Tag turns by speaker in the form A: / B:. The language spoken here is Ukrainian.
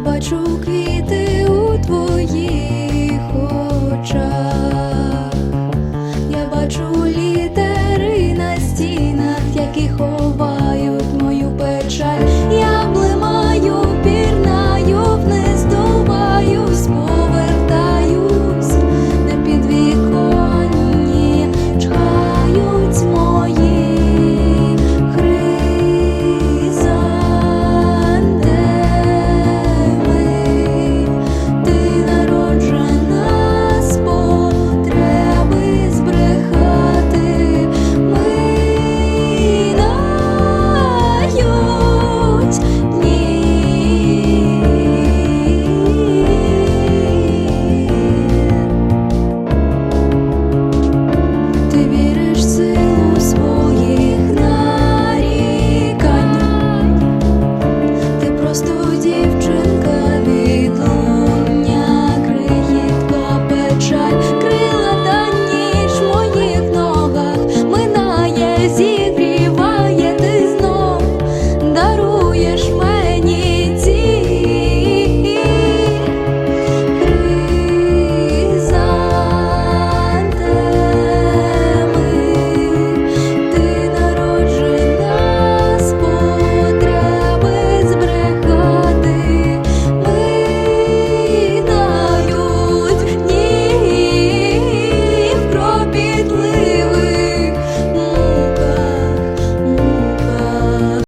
A: Бачу квіти у твої.